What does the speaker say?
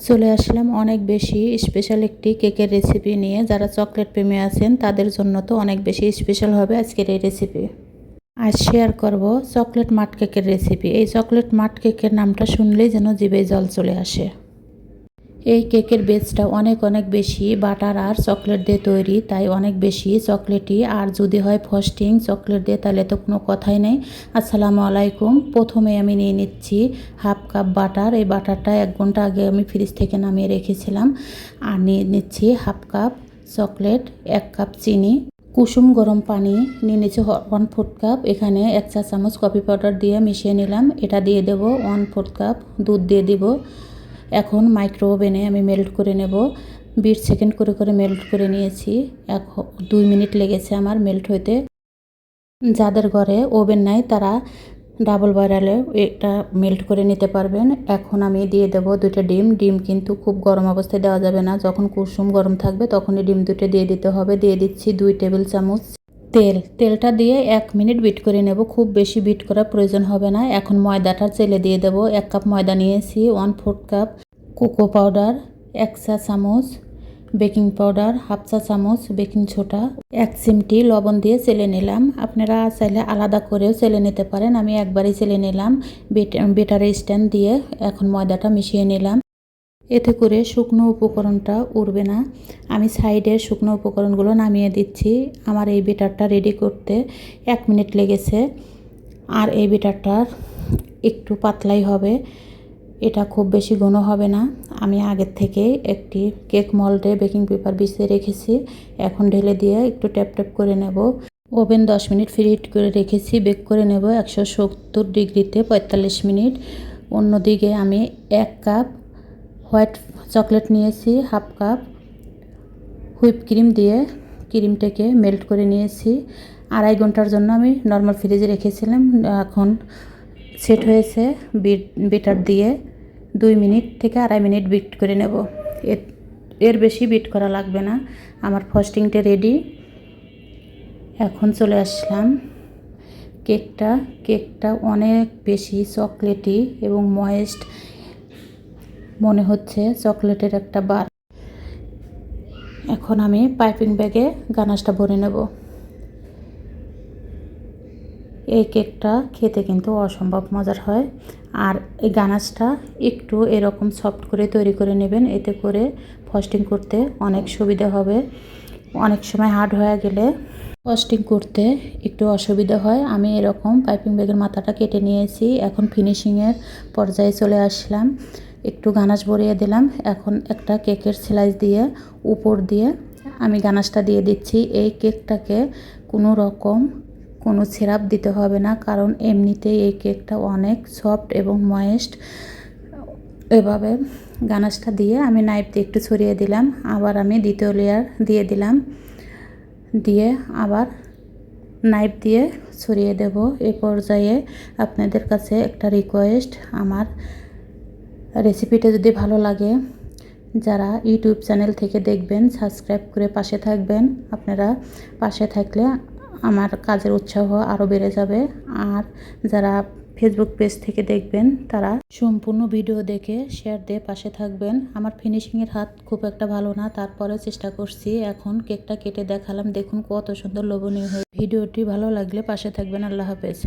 চলে আসলাম অনেক বেশি স্পেশাল একটি কেকের রেসিপি নিয়ে। যারা চকলেট প্রেমী আছেন, তাদের জন্য তো অনেক বেশি স্পেশাল হবে আজকের এই রেসিপি আজ শেয়ার করব চকলেট মাট কেকের রেসিপি এই চকলেট মাট কেকের নামটা শুনলেই যেন জিভে জল চলে আসে। এই কেকের বেসটা অনেক অনেক বেশি, বাটার আর চকলেট দিয়ে তৈরি, তাই অনেক বেশি চকলেটই আর যদি হয় ফস্টিং চকলেট দিয়ে, তাহলে তো কোনো কথাই নেই। আসসালামু আলাইকুম। প্রথমে আমি নিয়ে নিচ্ছি হাফ কাপ বাটার। এই বাটারটা এক ঘণ্টা আগে আমি ফ্রিজ থেকে নামিয়ে রেখেছিলাম। আর নিয়ে নিচ্ছি হাফ কাপ চকলেট, এক কাপ চিনি, কুসুম গরম পানি, নিয়ে নিচ্ছি ওয়ান ফোর্থ কাপ এখানে এক চা চামচ কফি পাউডার দিয়ে মিশিয়ে নিলাম। এটা দিয়ে দেব ওয়ান ফোর্থ কাপ দুধ দিয়ে দিব। এখন মাইক্রো ওভেনে আমি মেল্ট করে নেব। বিশ সেকেন্ড করে করে মেল্ট করে নিয়েছি। এক দুই মিনিট লেগেছে আমার মেল্ট হইতে। যাদের ঘরে ওভেন নাই, তারা ডাবল বাইরালে এটা মেল্ট করে নিতে পারবেন। এখন আমি দিয়ে দেব দুটো ডিম। ডিম কিন্তু খুব গরম অবস্থায় দেওয়া যাবে না। যখন কুসুম গরম থাকবে, তখনই ডিম দুটো দিয়ে দিতে হবে। দিয়ে দিচ্ছি দুই টেবিল চামচ। তেল, তেলটা দিয়ে এক মিনিট বিট করে নেব। খুব বেশি বিট করার প্রয়োজন হবে না। এখন ময়দাটা চেলে দিয়ে দেব। এক কাপ ময়দা নিয়েছি one fourth cup cocoa powder এক চা চামচ বেকিং পাউডার হাফ চা চামচ বেকিং ছোটা এক চিমটি লবণ দিয়ে চেলে নিলাম। আপনারা চাইলে আলাদা করেও চেলে নিতে পারেন। আমি একবারই চেলে নিলাম। বেটারের স্ট্যান্ড দিয়ে এখন ময়দাটা মিশিয়ে নিলাম। এতে করে শুকনো উপকরণটা উড়বে না। আমি সাইডের শুকনো উপকরণগুলো নামিয়ে দিচ্ছি। আমার এই বেটারটা রেডি করতে এক মিনিট লেগেছে। আর এই বেটারটার একটু পাতলাই হবে। এটা খুব বেশি ঘন হবে না। আমি আগের থেকে একটি কেক মল্ডে বেকিং পেপার বিছিয়ে রেখেছি। এখন ঢেলে দিয়ে একটু ট্যাপ ট্যাপ করে নেব। ওভেন দশ মিনিট ফ্রিট করে রেখেছি। বেক করে নেব একশো সত্তর ডিগ্রিতে পঁয়তাল্লিশ মিনিট। অন্যদিকে আমি এক কাপ হোয়াইট চকলেট নিয়েছি, হাফ কাপ। হুইপ ক্রিম দিয়ে ক্রিমটাকে মেল্ট করে নিয়েছি। আড়াই ঘণ্টার জন্য আমি নর্মাল ফ্রিজে রেখেছিলাম। এখন সেট হয়েছে বিট, বেটার দিয়ে দুই মিনিট থেকে আড়াই মিনিট বিট করে নেব। এর বেশি বিট করা লাগবে না। আমার ফস্টিংটা রেডি। এখন চলে আসলাম। কেকটা কেকটা অনেক বেশি চকলেটি এবং ময়েস্ট মনে হচ্ছে চকলেটের একটা বার। এখন আমি পাইপিং ব্যাগে গানাশটা ভরে নেব। এই কেকটা খেতে কিন্তু অসম্ভব মজার হয়। আর এই গানাজটা একটু এরকম সফট করে তৈরি করে নেবেন, এতে করে ফস্টিং করতে অনেক সুবিধা হবে। অনেক সময় হার্ড হয়ে গেলে ফস্টিং করতে একটু অসুবিধা হয়। আমি এরকম পাইপিং ব্যাগের মাথাটা কেটে নিয়েছি। এখন ফিনিশিংয়ের পর্যায়ে চলে আসলাম। একটু গানাশ ভরিয়ে দিলাম। এখন একটা কেকের স্লাইস দিয়ে উপর দিয়ে আমি গানাশটা দিয়ে দিচ্ছি। এই কেকটাকে কোনো রকম কোনো সিরাপ দিতে হবে না, কারণ এমনিতেই এই কেকটা অনেক সফট এবং ময়েস্ট এভাবে গানাশটা দিয়ে আমি নাইফ দিয়ে একটু ছড়িয়ে দিলাম। আবার আমি দ্বিতীয় লেয়ার দিয়ে দিলাম। দিয়ে আবার নাইফ দিয়ে ছড়িয়ে দেব। এ পর্যায়ে আপনাদের কাছে একটা রিকোয়েস্ট আমার রেসিপিটা যদি ভালো লাগে, যারা ইউটিউব চ্যানেল থেকে দেখবেন, সাবস্ক্রাইব করে পাশে থাকবেন। আপনারা পাশে থাকলে আমার কাজের উৎসাহ আরও বেড়ে যাবে। আর যারা ফেসবুক পেজ থেকে দেখবেন, তারা সম্পূর্ণ ভিডিও দেখে শেয়ার দিয়ে পাশে থাকবেন। আমার ফিনিশিংয়ের হাত খুব একটা ভালো না তারপরে চেষ্টা করছি। এখন কেকটা কেটে দেখালাম। দেখুন কত সুন্দর লোভনীয় হয়ে ভিডিওটি ভালো লাগলে পাশে থাকবেন। আল্লাহ হাফেজ।